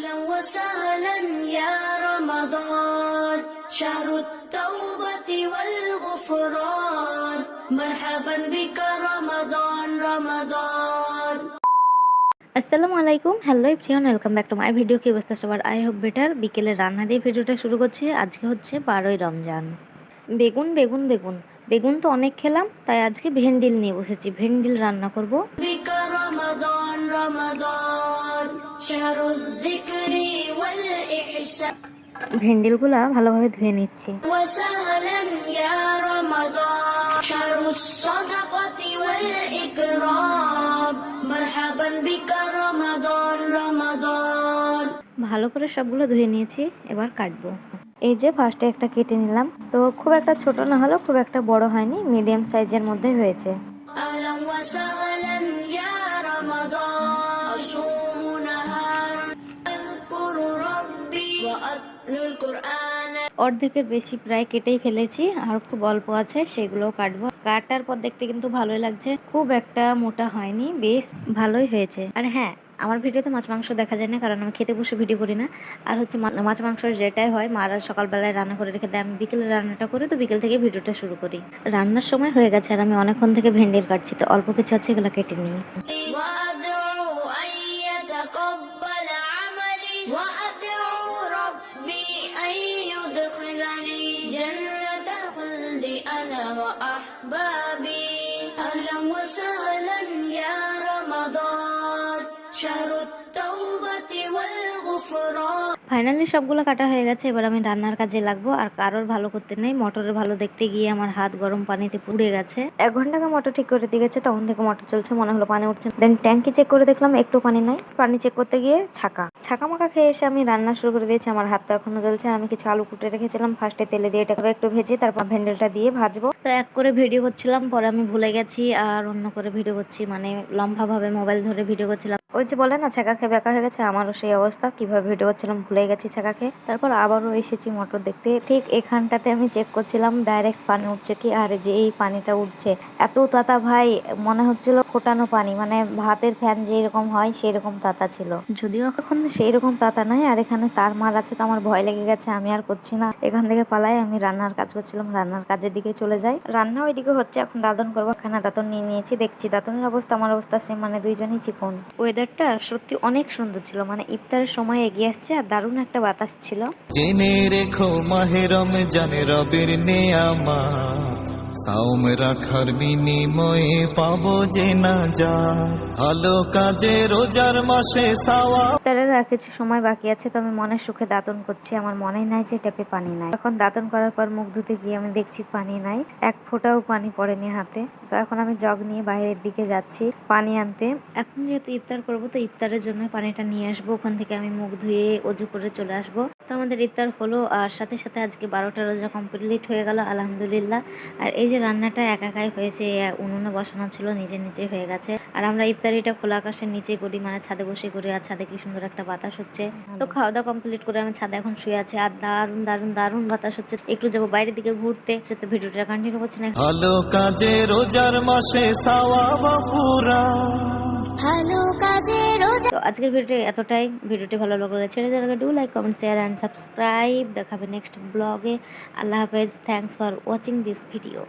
أهلا وسهلا يا رمضان شهر التوبة والغفران مرحبا بك رمضان رمضان আসসালামু আলাইকুম hello ইফটিয়ান welcome back to my video কি অবস্থা সবার আই হোপ বেটার বিকেলে রান্না দিয়ে ভিডিওটা শুরু করছি আজকে হচ্ছে বারোই রমজান বেগুন বেগুন বেগুন বেগুন তো অনেক খেলাম তাই আজকে ভেন্ডিল নিয়ে বসেছি ভেন্ডিল রান্না করব بك رمضان ভেন্ডিলগুলা ভালোভাবে ধুয়ে নিচ্ছি। ভালো করে সবগুলো ধুয়ে নিয়েছি এবার কাটবো। এই যে ফার্স্টে একটা কেটে নিলাম। তো খুব একটা ছোট না হলেও খুব একটা বড় হয়নি মিডিয়াম সাইজের মধ্যে হয়েছে। অর্ধেকের বেশি প্রায় কেটেই ফেলেছি আর খুব অল্প আছে সেগুলো কাটবো। কাটার পর দেখতে কিন্তু ভালোই লাগছে। খুব একটা মোটা হয়নি বেশ ভালোই হয়েছে। আর হ্যাঁ আমার ভিডিওতে মাছ মাংস দেখা যায় না কারণ আমি খেতে বসে ভিডিও করি না। আর হচ্ছে মাছ মাংস যেটাই হয় মারা সকালবেলায় রান্না করে রেখে দেয় আমি বিকেলে রান্নাটা করি তো বিকেল থেকে ভিডিওটা শুরু করি। রান্নার সময় হয়ে গেছে আর আমি অনেকক্ষণ থেকে ভেন্ডির কাটছি তো অল্প কিছু আছে এগুলো কেটে নিই। وأحبابي. أهلا وسهلا يا رمضان. شهر التوبة والغفران. ফাইনালি সবগুলো কাটা হয়ে গেছে, এবার আমি রান্নার কাজে লাগবো। আর কারোর ভালো করতে নেই, মোটরের ভালো দেখতে গিয়ে আমার হাত গরম পানিতে পুড়ে গেছে। এক ঘণ্টা আগে মোটর ঠিক করে দিয়ে গেছে তখন থেকে মোটর চলছে, মনে হলো পানি উঠছে। দেন ট্যাঙ্কি চেক করে দেখলাম, একটু পানি নাই। পানি চেক করতে গিয়ে ছাকা। ছাকা মাখা খেয়ে এসে আমি রান্না শুরু করে দিয়েছি, আমার হাত তো এখনও জ্বলছে। আমি কিছু আলু কুটে রেখেছিলাম ফার্স্টে তেলে দিয়ে এটাকে একটু ভেজে, তারপর ভেন্ডেলটা দিয়ে ভাজবো। তো এক করে ভিডিও করছিলাম, পরে আমি ভুলে গেছি, আর অন্য করে ভিডিও করছি মানে লম্বা ভাবে মোবাইল ধরে ভিডিও করছিলাম। ওই যে বলে না ছাকা খেয়ে বেকা হয়ে গেছে, আমারও সেই অবস্থা। কীভাবে ভিডিও করছিলাম ভুলে গেছি ছাকা খেয়ে তারপর আবারও এসেছি মোটর দেখতে। ঠিক এখানটাতে আমি চেক করছিলাম ডাইরেক্ট পানি উঠছে কি? আর যে এই পানিটা উঠছে। এত তাতা ভাই, মনে হচ্ছিল ফোটানো পানি মানে ভাতের ফ্যান যেরকম হয় সেই রকম তাতা ছিল। যদিও এখন সেই রকম তাতা নাই, আর এখানে তার মার আছে তো আমার ভয় লেগে গেছে, আমি আর করছি না। এখান থেকে পালাই, আমি রান্নার কাজ করছিলাম, রান্নার কাজের দিকে চলে যাই। রান্না ওইদিকে হচ্ছে, এখন দাদন করব। খানা দাতন নিয়ে নিয়েছি, দেখছি দাতনের অবস্থা, আমার অবস্থা সেম মানে দুইজনই চিকন। ওয়েদারটা সত্যি অনেক সুন্দর ছিল মানে ইফতারের সময় এগিয়ে আসছে, আর দারুণ একটা বাতাস ছিল। জেনে রেখো মাহেরম জানে রবের নেয়ামা। সাওম রাখার বিনিময়ে পাবো যে না যা। ভালো কাজে রোজার মাসে সাওয়া। ইফতারের আর কিছু সময় বাকি আছে তো আমি মনের সুখে দাঁতন করছি। আমার মনে নাই যে ট্যাপে পানি নাই। এখন দাঁতন করার পর মুখ ধুতে গিয়ে আমি দেখছি পানি নাই। এক ফোঁটাও পানি পড়েনি হাতে। তো এখন আমি জগ নিয়ে বাইরের দিকে যাচ্ছি পানি আনতে। এখন যেহেতু ইফতার করব, তো ইফতারের জন্য পানিটা নিয়ে আসব। ওখান থেকে আমি মুখ ধুয়ে অজু করে চলে আসব। তো আমাদের ইফতার হলো আর সাথে সাথে আজকে বারোটা রোজা কমপ্লিট হয়ে গেল আলহামদুলিল্লাহ। আর এই যে রান্নাটা একাকাই হয়েছে উনুনে বসানো ছিল নিজে নিজে হয়ে গেছে। আর আমরা ইফতারিটা খোলা আকাশের নিচে করি মানে ছাদে বসে করি আর ছাদে কি সুন্দর একটা বাতাস হচ্ছে। তো খাওয়া দাওয়া কমপ্লিট করে আমি ছাদে এখন শুয়ে আছি আর দারুণ দারুণ দারুণ বাতাস হচ্ছে। একটু যাব বাইরের দিকে ঘুরতে তো ভিডিওটা কন্টিনিউ করছে না। ভালো কাজে রোজার মাসে সাওয়া পুরা। ভালো কাজে তো আজকের ভিডিওটি এতটাই। ভিডিওটি ভালো লাগলে ছেড়ে যাওয়ার do like comment share and subscribe দেখাবে নেক্সট ব্লগে আল্লাহ হাফেজ। Thanks for watching this video